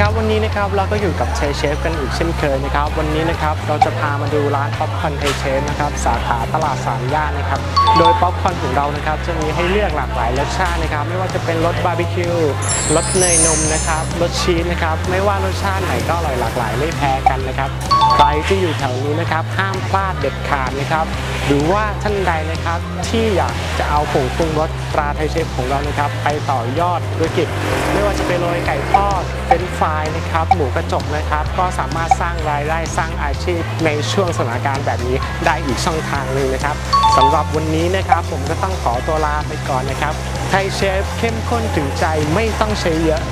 ครับวันนี้นะครับเราก็อยู่กับเชเชฟกันอีกเช่นเคยนะครับ วันนี้นะครับเราจะพามาดูร้านป๊อปคอนไทเชฟนะครับสาขาตลาดสามย่านนะครับโดยป๊อปคอนของเรานะครับจะมีให้เลือกหลากหลายรสชาตินะครับ ไม่ว่าจะเป็นรสบาร์บีคิวรสเนยนมนะครับรสชีสนะครับไม่ว่ารสชาติไหนก็อร่อยหลากหลายไม่แพ้กันนะครับใครที่อยู่แถวนี้นะครับห้ามพลาดเด็ดขาดนะครับ หรือว่าท่านใดนะครับที่อยากจะเอาผงปรุงรสตราไทยเชฟของเรานะครับ ไปต่อยอดธุรกิจ ไม่ว่าจะเป็นโรยไก่ทอดเป็นฟรายนะครับ หมูกระจกนะครับ ก็สามารถสร้างรายได้สร้างอาชีพในช่วงสถานการณ์แบบนี้ได้อีกช่องทางหนึ่งนะครับสำหรับวันนี้นะครับ ผมก็ต้องขอตัวลาไปก่อนนะครับไทยเชฟเข้มข้นถึงใจไม่ต้องใช้เยอะ